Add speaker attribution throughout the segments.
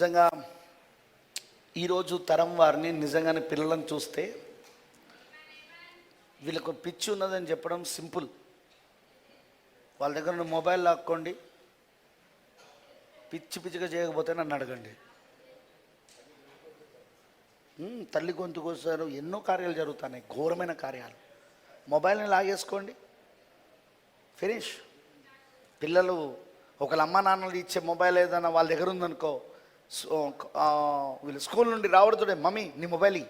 Speaker 1: నిజంగా ఈరోజు తరం వారిని నిజంగానే పిల్లలను చూస్తే వీళ్ళకు పిచ్చి ఉన్నదని చెప్పడం సింపుల్. వాళ్ళ దగ్గర నుండి మొబైల్ లాక్కోండి. పిచ్చి పిచ్చిగా చేయకపోతే నన్ను అడగండి. తల్లి గొంతు కోసారు ఎన్నో కార్యాలు జరుగుతున్నాయి ఘోరమైన కార్యాలు. మొబైల్ని లాగేసుకోండి. ఫినిష్. పిల్లలు ఒకళ్ళ అమ్మ నాన్నలు ఇచ్చే మొబైల్ ఏదైనా వాళ్ళ దగ్గర ఉందనుకో వీళ్ళు స్కూల్ నుండి రావడుతుండే మమ్మీ నీ మొబైల్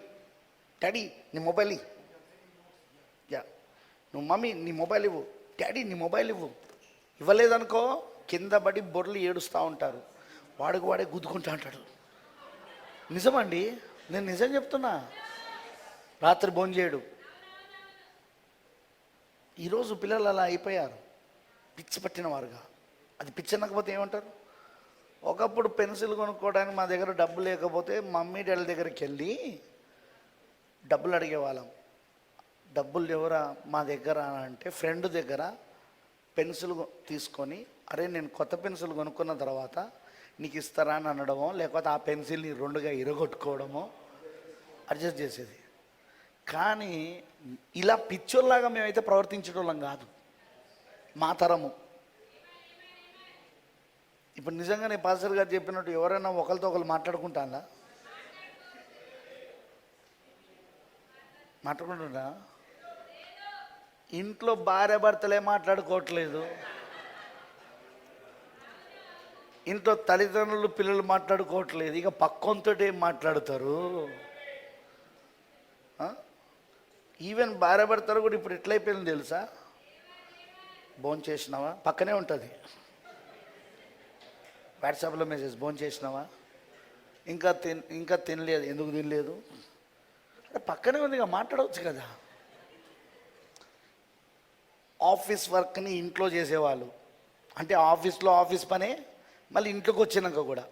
Speaker 1: డాడీ నీ మొబైల్ యా. నువ్వు మమ్మీ నీ మొబైల్ ఇవ్వు. డాడీ నీ మొబైల్ ఇవ్వు. ఇవ్వలేదనుకో కింద పడి బొర్రలు ఏడుస్తూ ఉంటారు. వాడికి వాడే గుద్దుకుంటా అంటాడు నిజమండి? నేను నిజం చెప్తున్నా. రాత్రి భోంచేయడు ఈరోజు పిల్లలు అలా అయిపోయారు. పిచ్చి పట్టిన వారుగా. అది పిచ్చి అన్నకపోతే ఏమంటారు? ఒకప్పుడు పెన్సిల్ కొనుక్కోవడానికి మా దగ్గర డబ్బు లేకపోతే మమ్మీ డాడీ దగ్గరికి వెళ్ళి డబ్బులు అడిగేవాళ్ళం. డబ్బులు ఎవరా మా దగ్గర అంటే ఫ్రెండ్ దగ్గర పెన్సిల్ తీసుకొని అరే నేను కొత్త పెన్సిల్ కొనుక్కున్న తర్వాత నీకు ఇస్తారా? అని అనడమో లేకపోతే ఆ పెన్సిల్ని రెండుగా ఇరగొట్టుకోవడమో అడ్జస్ట్ చేసేది. కానీ ఇలా పిచ్చోళ్ళలాగా మేమైతే ప్రవర్తించేటోళ్ళం కాదు. మా తరము. ఇప్పుడు నిజంగానే పాస్టర్ గారు చెప్పినట్టు ఎవరైనా ఒకరితో ఒకరు మాట్లాడుకుంటానా మాట్లాడుకుంటున్నా ఇంట్లో భార్య భర్తలే మాట్లాడుకోవట్లేదు. ఇంట్లో తల్లిదండ్రులు పిల్లలు మాట్లాడుకోవట్లేదు. ఇక పక్కంతో ఏం మాట్లాడతారు. ఈవెన్ భార్య భర్తలు కూడా ఇప్పుడు ఎట్లయిపోయింది తెలుసా? భోంచేసినావా? పక్కనే ఉంటుంది. వాట్సాప్లో మెసేజ్ ఫోన్ చేసినావా ఇంకా తిన్ ఇంకా తినలేదు. ఎందుకు తినలేదు? అంటే పక్కనే ఉంది మాట్లాడవచ్చు కదా. ఆఫీస్ వర్క్ని ఇంట్లో చేసేవాళ్ళు. అంటే ఆఫీస్లో ఆఫీస్ పనే మళ్ళీ ఇంట్లోకి వచ్చినాక కూడా.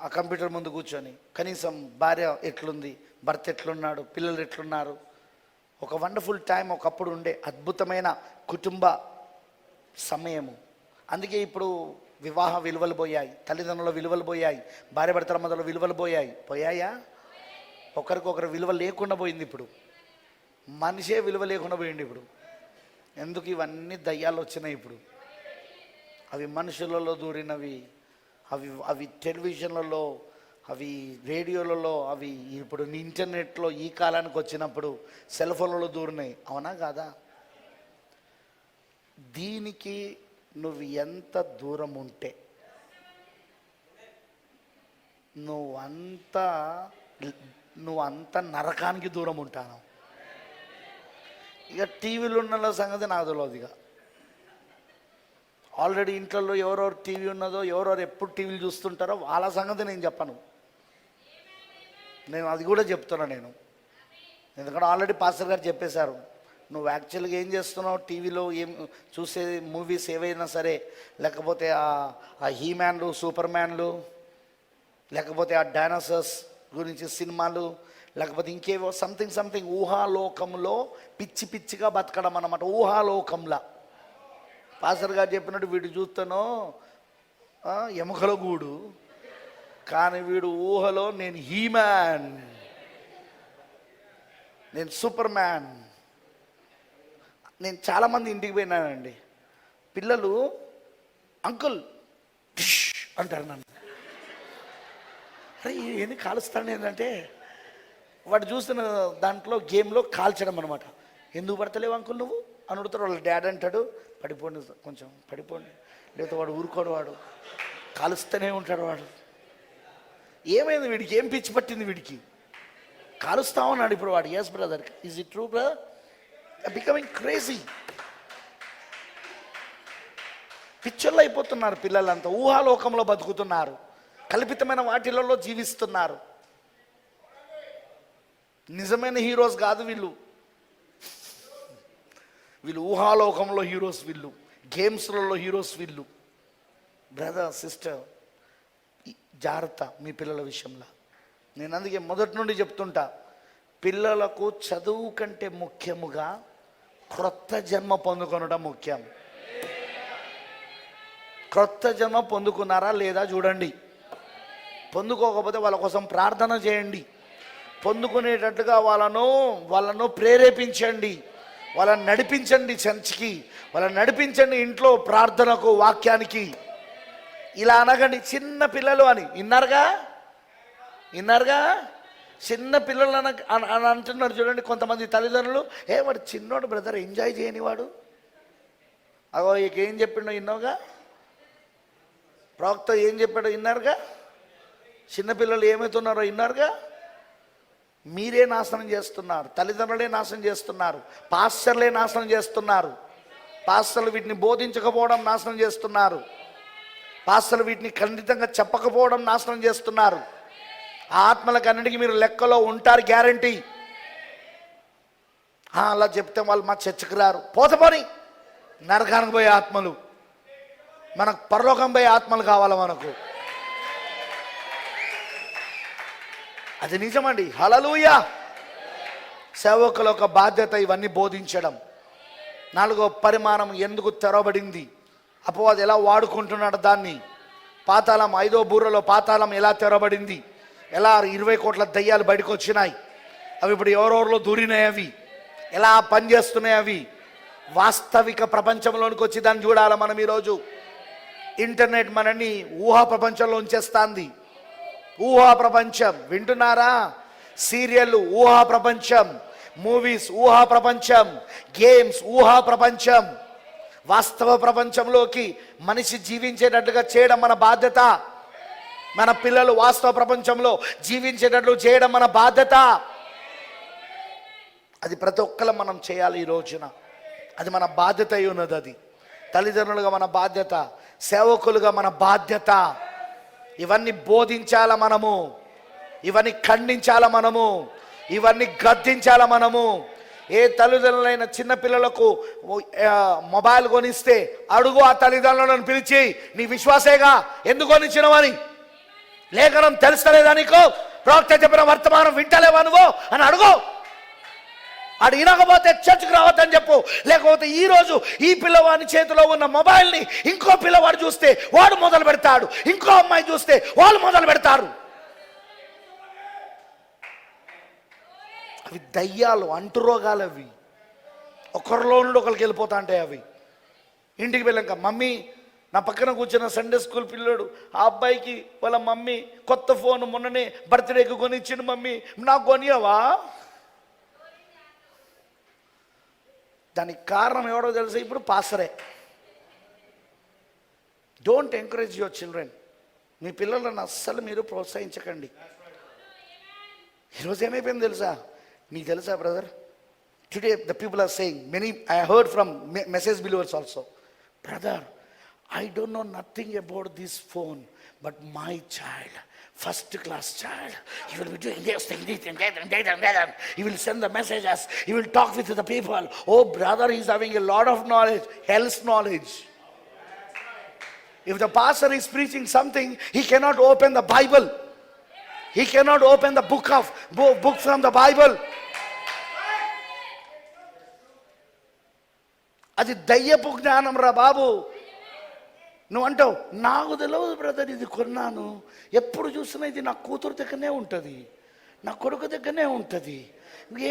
Speaker 1: ఆ కంప్యూటర్ ముందు కూర్చొని కనీసం భార్య ఎట్లుంది? భర్త ఎట్లున్నాడు? పిల్లలు ఎట్లున్నారు? ఒక వండర్ఫుల్ టైం ఒకప్పుడు ఉండే అద్భుతమైన కుటుంబ సమయము. అందుకే ఇప్పుడు వివాహ విలువలు పోయాయి తల్లిదండ్రుల విలువలు పోయాయి భార్య భర్తల మొదలు విలువలు పోయాయి. పోయాయా? ఒకరికొకరు విలువ లేకుండా పోయింది ఇప్పుడు. మనిషే విలువ లేకుండా పోయింది ఇప్పుడు. ఎందుకు ఇవన్నీ దయ్యాలు వచ్చినాయి ఇప్పుడు? అవి మనుషులలో దూరినవి అవి అవి టెలివిజన్లలో అవి రేడియోలలో అవి ఇప్పుడు ఇంటర్నెట్లో ఈ కాలానికి వచ్చినప్పుడు సెల్ ఫోన్లలో దూరినాయి అవునా కాదా? దీనికి నువ్వు ఎంత దూరం ఉంటే నువ్వు అంత నువ్వు అంత నరకానికి దూరం ఉంటాను ఇక టీవీలు ఉన్న సంగతి నాకు తెలియదు ఇక. ఆల్రెడీ ఇంట్లో ఎవరెవరు టీవీ ఉన్నదో ఎవరెవరు ఎప్పుడు టీవీలు చూస్తుంటారో వాళ్ళ సంగతి నేను చెప్పను. నేను అది కూడా చెప్తున్నా నేను. ఎందుకంటే ఆల్రెడీ పాస్టర్ గారు చెప్పేశారు. నువ్వు యాక్చువల్గా ఏం చేస్తున్నావు? టీవీలో ఏం చూసే మూవీస్ ఏవైనా సరే లేకపోతే ఆ ఆ హీ మ్యాన్లు సూపర్ మ్యాన్లు లేకపోతే ఆ డైనోసర్స్ గురించి సినిమాలు లేకపోతే ఇంకేవో సంథింగ్ సంథింగ్ ఊహాలోకంలో పిచ్చి పిచ్చిగా బతకడం అన్నమాట. ఊహాలోకంలా. పాసర్ గారు చెప్పినట్టు వీడు చూస్తాను? ఎముకల గూడు. కానీ వీడు ఊహలో నేను హీమ్యాన్ నేను సూపర్ మ్యాన్ నేను చాలామంది ఇంటికి పోయినానండి. పిల్లలు అంకుల్ డిష్ అంటారు నన్ను. అరే ఏంది కాలుస్తాను ఏంటంటే వాడు చూస్తున్న దాంట్లో గేమ్లో కాల్చడం అనమాట ఎందుకు పడతలేవు అంకుల్ నువ్వు? అని అడుగుతాడు. వాళ్ళ డాడ్ అంటాడు. పడిపోండి కొంచెం పడిపోండి. లేకపోతే వాడు ఊరుకోడు వాడు. కాలుస్తూనే ఉంటాడు వాడు. ఏమైంది వీడికి? ఏం పిచ్చి పట్టింది వీడికి? కాలుస్తా ఉన్నాడు ఇప్పుడు వాడు. Yes brother is it true brother becoming crazy పిచ్చోళ్ళు అయిపోతున్నారు పిల్లలంతా. ఊహాలోకంలో బతుకుతున్నారు. కల్పితమైన వాటిలలో జీవిస్తున్నారు. నిజమైన హీరోస్ కాదు వీళ్ళు. వీళ్ళు ఊహాలోకంలో హీరోస్ వీళ్ళు. గేమ్స్లలో హీరోస్ వీళ్ళు. బ్రదర్ సిస్టర్ జాగ్రత్త మీ పిల్లల విషయంలో. నేను అందుకే మొదటి నుండి చెప్తుంటా. పిల్లలకు చదువు కంటే ముఖ్యముగా క్రొత్త జన్మ పొందుకొనడం ముఖ్యం. క్రొత్త జన్మ పొందుకున్నారా లేదా చూడండి. పొందుకోకపోతే వాళ్ళ కోసం ప్రార్థన చేయండి. పొందుకునేటట్టుగా వాళ్ళను వాళ్ళను ప్రేరేపించండి. వాళ్ళని నడిపించండి చర్చికి. వాళ్ళని నడిపించండి ఇంట్లో ప్రార్థనకు వాక్యానికి. ఇలా అనగండి చిన్న పిల్లలు అని. విన్నారుగా? విన్నారుగా? చిన్న పిల్లలు అన అని అంటున్నారు చూడండి కొంతమంది తల్లిదండ్రులు. ఏ వాడు చిన్నోడు బ్రదర్ ఎంజాయ్ చేయని వాడు. అగో ఇక ఏం చెప్పిండో ఇన్నోగా ప్రవక్త ఏం చెప్పాడో విన్నారుగా? చిన్నపిల్లలు ఏమవుతున్నారో విన్నారుగా? మీరే నాశనం చేస్తున్నారు తల్లిదండ్రులే నాశనం చేస్తున్నారు పాస్టర్లే నాశనం చేస్తున్నారు. పాస్టర్లు వీటిని బోధించకపోవడం నాశనం చేస్తున్నారు. పాస్టర్లు వీటిని ఖండితంగా చెప్పకపోవడం నాశనం చేస్తున్నారు. ఆ మీరు లెక్కలో ఉంటారు గ్యారంటీ. అలా చెప్తే వాళ్ళు మా చర్చకు రారు. పోతపోని నరకానికి పోయే ఆత్మలు. మనకు పరలోకం పోయే ఆత్మలు కావాలి మనకు? అది నిజమండి. హలలుయా సేవకుల ఒక బాధ్యత ఇవన్నీ బోధించడం. నాలుగో పరిమాణం ఎందుకు తెరవబడింది? అపవాది ఎలా వాడుకుంటున్నాడు దాన్ని? పాతాళం ఐదో బూరలో పాతాళం ఎలా తెరవబడింది? ఎలా ఇరవై కోట్ల దయ్యాలు బయటకు వచ్చినాయి? అవి ఇప్పుడు ఎవరెవరిలో దూరినాయి అవి. ఎలా పనిచేస్తున్నాయి అవి? వాస్తవిక ప్రపంచంలోనికి వచ్చి దాన్ని చూడాలి మనం ఈరోజు? ఇంటర్నెట్ మనని ఊహా ప్రపంచంలో ఉంచేస్తాంది. ఊహా ప్రపంచం. వింటున్నారా? సీరియల్ ఊహా ప్రపంచం. మూవీస్ ఊహా ప్రపంచం. గేమ్స్ ఊహా ప్రపంచం. వాస్తవ ప్రపంచంలోకి మనిషి జీవించేటట్టుగా చేయడం మన బాధ్యత. మన పిల్లలు వాస్తవ ప్రపంచంలో జీవించేటట్లు చేయడం మన బాధ్యత. అది ప్రతి ఒక్కరు మనం చేయాలి ఈ రోజున. అది మన బాధ్యత అయి ఉన్నది అది. తల్లిదండ్రులుగా మన బాధ్యత సేవకులుగా మన బాధ్యత. ఇవన్నీ బోధించాల మనము? ఇవన్నీ ఖండించాల మనము? ఇవన్నీ గద్దించాల మనము? ఏ తల్లిదండ్రులైన చిన్నపిల్లలకు మొబైల్ కొనిస్తే అడుగు ఆ తల్లిదండ్రులను పిలిచి నీ విశ్వాసేగా? ఎందుకు కొనిచ్చినవని లేఖనం తెలుస్తలేదా నీకు? ప్రవక్త చెప్పిన వర్తమానం వింటలేవా నువ్వు? అని అడుగు. అడు వినకపోతే చర్చ్కి రావద్దని చెప్పు. లేకపోతే ఈరోజు ఈ పిల్లవాడి చేతిలో ఉన్న మొబైల్ని ఇంకో పిల్లవాడు చూస్తే వాడు మొదలు పెడతాడు. ఇంకో అమ్మాయి చూస్తే వాళ్ళు మొదలు పెడతారు. అవి దయ్యాలు అంటు రోగాలు అవి. ఒకరిలో నుండి ఒకరికి వెళ్ళిపోతా ఉంటాయి అవి. ఇంటికి వెళ్ళాక మమ్మీ నా పక్కన కూర్చున్న సండే స్కూల్ పిల్లోడు ఆ అబ్బాయికి వాళ్ళ మమ్మీ కొత్త ఫోన్ మొన్ననే బర్త్డేకి కొనిచ్చిండు మమ్మీ. నాకు కొనియవా? దానికి కారణం ఎవడో తెలుసా? ఇప్పుడు పాసరే డోంట్ ఎంకరేజ్ యువర్ చిల్డ్రన్ మీ పిల్లలను అస్సలు మీరు ప్రోత్సహించకండి. ఈరోజు ఏమైపోయింది తెలుసా? నీకు తెలుసా brother today the people are saying many I heard from message believers also brother I don't know nothing about this phone but my child first class child you will be doing this thing this thing that that that that you will send the messages you will talk with the people oh brother is having a lot of knowledge health knowledge If the pastor is preaching something, he cannot open the Bible. He cannot open the book of bo- book from the Bible. అది దయ్యపు జ్ఞానం రా బాబు నువ్వు అంటావు నాకు తెలియదు brother ఇది కొన్నాను. ఎప్పుడు చూసినా ఇది నా కూతురు దగ్గరనే ఉంటుంది. నా కొడుకు దగ్గరనే ఉంటుంది.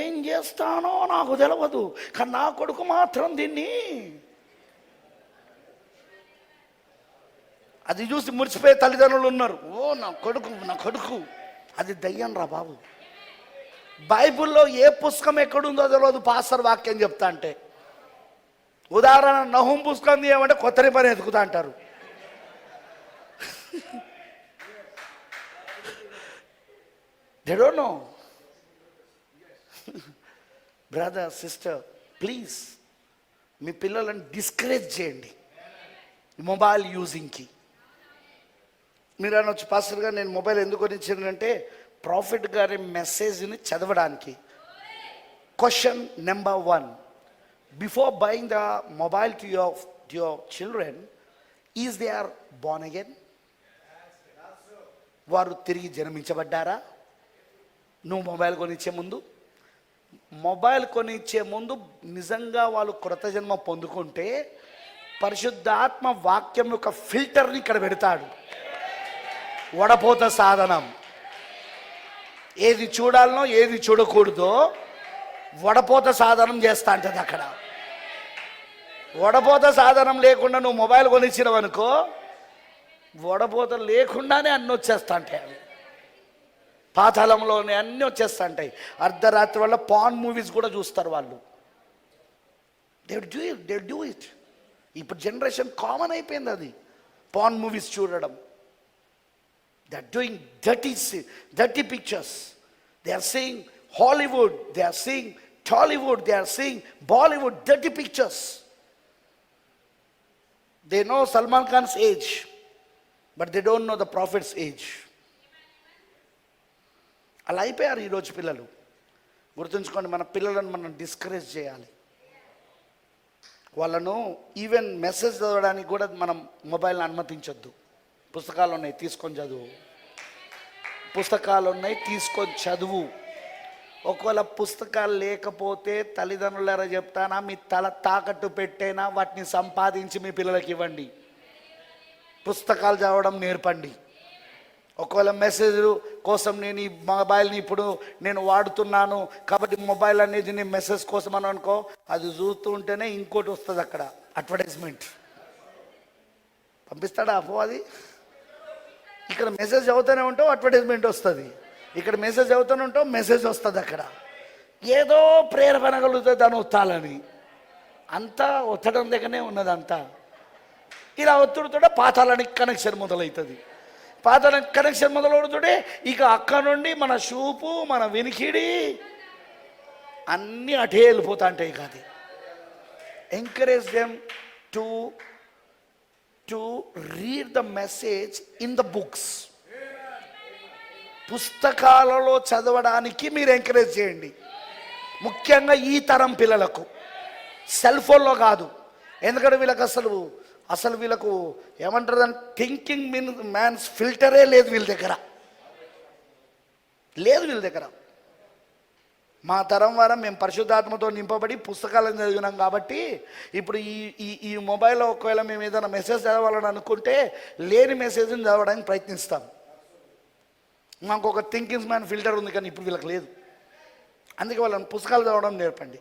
Speaker 1: ఏం చేస్తానో నాకు తెలియదు కానీ నా కొడుకు మాత్రం దీన్ని అది చూసి మురిసిపోయే తల్లిదండ్రులు ఉన్నారు. ఓ నా కొడుకు నా కొడుకు. అది దయ్యం రా బాబు. బైబిల్లో ఏ పుస్తకం ఎక్కడుందో తెలియదు పాస్టర్ వాక్యం చెప్తా అంటే. ఉదాహరణ నహుం పుస్తకం ఏమంటే కొత్త పని ఎదుగుతా అంటారు. They don't know brother sister please మీ పిల్లలను డిస్కరేజ్ చేయండి. మొబైల్ యూజింగ్కి మీరు అనొచ్చు పాస్టర్ గారు నేను మొబైల్ ఎందుకు కొనిచ్చానంటే ప్రాఫిట్ గారి మెసేజ్ని చదవడానికి. Question number one before buying the mobile to your to your children is they are born again వారు తిరిగి జన్మించబడ్డారా? నువ్వు మొబైల్ కొనిచ్చే ముందు? మొబైల్ కొనిచ్చే ముందు నిజంగా వాళ్ళు కృత జన్మ పొందుకుంటే పరిశుద్ధాత్మ వాక్యం యొక్క ఫిల్టర్ని ఇక్కడ పెడతాడు. వడపోత సాధనం. ఏది చూడాలనో ఏది చూడకూడదో వడపోత సాధనం చేస్తా అంటది అక్కడ. వడపోత సాధనం లేకుండా నువ్వు మొబైల్ కొనిచ్చినావు వడబోతలు వడపోత లేకుండానే అన్నీ వచ్చేస్తా ఉంటాయి అవి. పాతాళంలోనే అన్నీ వచ్చేస్తా ఉంటాయి అర్ధరాత్రి వల్ల పాన్ మూవీస్ కూడా చూస్తారు వాళ్ళు. They do it they do it ఇప్పుడు జనరేషన్ కామన్ అయిపోయింది అది. పాన్ మూవీస్ చూడడం. They are doing dirty dirty pictures they are seeing Hollywood they are seeing Tollywood they are seeing Bollywood dirty pictures they know Salman Khan's age but they don't know the prophets age అలా అయిపోయారు ఈరోజు పిల్లలు. గుర్తుంచుకోండి మన పిల్లలను మనం discourage చేయాలి. వాళ్ళను ఈవెన్ మెసేజ్ చదవడానికి కూడా మనం మొబైల్ని అనుమతించొద్దు. పుస్తకాలు ఉన్నాయి తీసుకొని చదువు. పుస్తకాలు ఉన్నాయి తీసుకొని చదువు. ఒకవేళ పుస్తకాలు లేకపోతే తల్లిదండ్రులారా చెప్తానా మీ తల తాకట్టు పెట్టేనా వాటిని సంపాదించి మీ పిల్లలకి ఇవ్వండి. పుస్తకాలు చదవడం నేర్పండి. ఒకవేళ మెసేజ్ కోసం నేను ఈ మొబైల్ని ఇప్పుడు నేను వాడుతున్నాను కాబట్టి మొబైల్ అనేది నేను మెసేజ్ కోసం అని అనుకో అది చూస్తూ ఉంటేనే ఇంకోటి వస్తుంది అక్కడ అడ్వర్టైజ్మెంట్ పంపిస్తాడా అపో అది? ఇక్కడ మెసేజ్ చదువుతూనే ఉంటావు అడ్వర్టైజ్మెంట్ వస్తుంది. ఇక్కడ మెసేజ్ అవుతూనే ఉంటావు మెసేజ్ వస్తుంది అక్కడ. ఏదో ప్రేరణ కలుగుతుంది దాన్ని ఒత్తాలని అంతా ఒత్తడం దగ్గరనే ఉన్నది అంతా ఇలా ఒత్తుడుతోటే పాతాలని కనెక్షన్ మొదలవుతుంది పాతాలకి కనెక్షన్ మొదలవుతుంటే ఇక అక్కడ నుండి మన చూపు మన వినికిడి అన్నీ అటే వెళ్ళిపోతా ఉంటాయి కాదు encourage them to to read the message in the books పుస్తకాలలో చదవడానికి మీరు ఎంకరేజ్ చేయండి. ముఖ్యంగా ఈ తరం పిల్లలకు. సెల్ ఫోన్లో కాదు. ఎందుకంటే వీళ్ళకి అసలు అసలు వీళ్ళకు ఏమంటారు థింకింగ్ మీన్ మ్యాన్స్ ఫిల్టరే లేదు వీళ్ళ దగ్గర. లేదు వీళ్ళ దగ్గర. మా తరం వారం మేము పరిశుద్ధాత్మతో నింపబడి పుస్తకాలను చదివినాం కాబట్టి ఇప్పుడు ఈ ఈ ఈ మొబైల్లో ఒకవేళ మేము ఏదైనా మెసేజ్ చదవాలని అనుకుంటే లేని మెసేజ్ని చదవడానికి ప్రయత్నిస్తాం. మాకు ఒక థింకింగ్ మ్యాన్ ఫిల్టర్ ఉంది కానీ ఇప్పుడు వీళ్ళకి లేదు. అందుకే వాళ్ళని పుస్తకాలు చదవడం నేర్పండి.